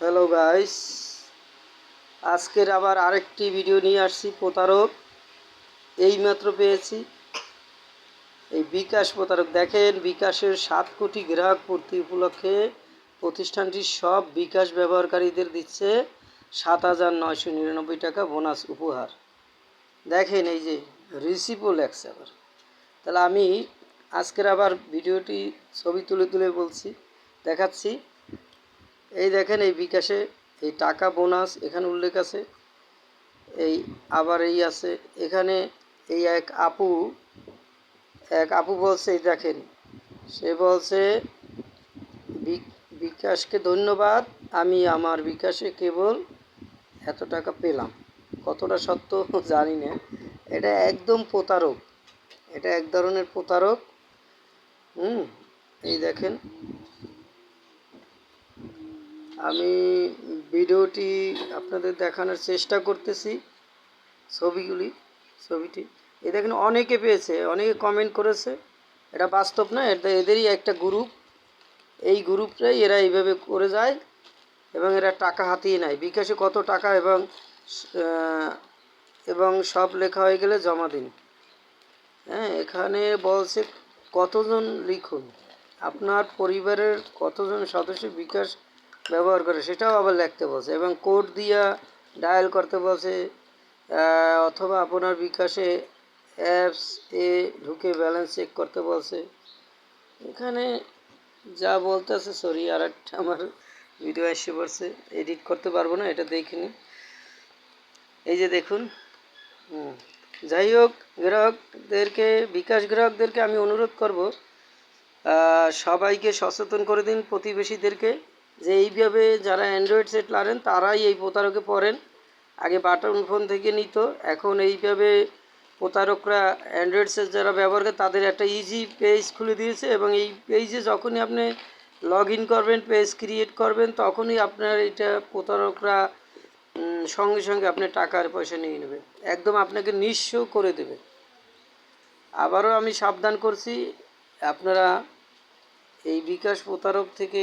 Hello guys আজকের আবার আরেকটি ভিডিও নিয়ে আসছি প্রতারক। এইমাত্র পেয়েছি। এই বিকাশ প্রতারক। দেখেন, বিকাশের সাত কোটি গ্রাহক পূর্তি উপলক্ষে প্রতিষ্ঠানটি সব বিকাশ ব্যবহারকারীদের দিচ্ছে সাত হাজার নয়শো নিরানব্বই টাকা বোনাস উপহার। দেখেন, এই যে রিসিভও লেখছে আবার। তাহলে আমি আজকের আবার ভিডিওটি ছবি তুলে তুলে বলছি, দেখাচ্ছি। এই দেখেন, এই বিকাশে এই টাকা বোনাস এখানে উল্লেখ আছে। এই আবার এই আছে, এখানে এই এক আপু এক আপু বলছে, এই দেখেন, সে বলছে বিকাশকে ধন্যবাদ, আমি আমার বিকাশে কেবল এত টাকা পেলাম। কতটা সত্য জানি না। এটা একদম প্রতারক, এটা এক ধরনের প্রতারক। হুম, এই দেখেন আমি ভিডিওটি আপনাদের দেখানোর চেষ্টা করতেছি ছবিগুলি, ছবিটি। এ দেখেন অনেকে পেয়েছে, অনেকে কমেন্ট করেছে। এটা বাস্তব না, এটা এদেরই একটা গ্রুপ এই গ্রুপটাই এরা এইভাবে করে যায় এবং এরা টাকা হাতিয়ে নেয়। বিকাশে কত টাকা এবং এবং সব লেখা হয়ে গেলে জমা দিন। হ্যাঁ এখানে বলছে কতজন লিখুন? আপনার পরিবারের কতজন সদস্য বিকাশ ব্যবহার করে, সেটাও আবার লিখতে বলছে এবং কোড দিয়া ডায়াল করতে বলছে অথবা আপনার বিকাশে অ্যাপস এ ঢুকে ব্যালেন্স চেক করতে বলছে। এখানে যা বলতেছে, সরি আর একটা আমার ভিডিও এসে পড়ছে, এডিট করতে পারব না, এটা দেখিনি এই যে দেখুন যাই হোক, গ্রাহকদেরকে, বিকাশ গ্রাহকদেরকে আমি অনুরোধ করব সবাইকে সচেতন করে দিন প্রতিবেশীদেরকে। যে এইভাবে যারা অ্যান্ড্রয়েড সেট লারেন, তারাই এই প্রতারকে পড়েন। আগে বাটন ফোন থেকে নিত, এখন এইভাবে প্রতারকরা অ্যান্ড্রয়েড সেট যারা ব্যবহার করে, তাদের একটা ইজি পেজ খুলে দিয়েছে এবং এই পেজে যখনই আপনি লগ ইন করবেন পেজ ক্রিয়েট করবেন, তখনই আপনার এটা প্রতারকরা সঙ্গে সঙ্গে আপনি টাকার পয়সা নিয়ে নেবে। একদম আপনাকে নিঃস্ব করে দেবে। আবারও আমি সাবধান করছি, আপনারা এই বিকাশ প্রতারক থেকে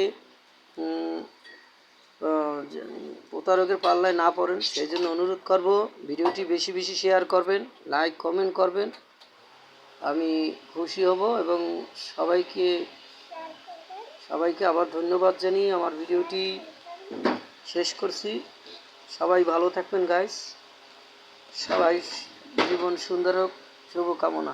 প্রতারকের পাল্লায় না পড়েন। সেই জন্য অনুরোধ করব, ভিডিওটি বেশি বেশি শেয়ার করবেন, লাইক, কমেন্ট করবেন। আমি খুশি হব এবং সবাইকে সবাইকে আবার ধন্যবাদ জানিয়ে আমার ভিডিওটি শেষ করছি। সবাই ভালো থাকবেন গাইস সবাই জীবন সুন্দর হোক, শুভকামনা।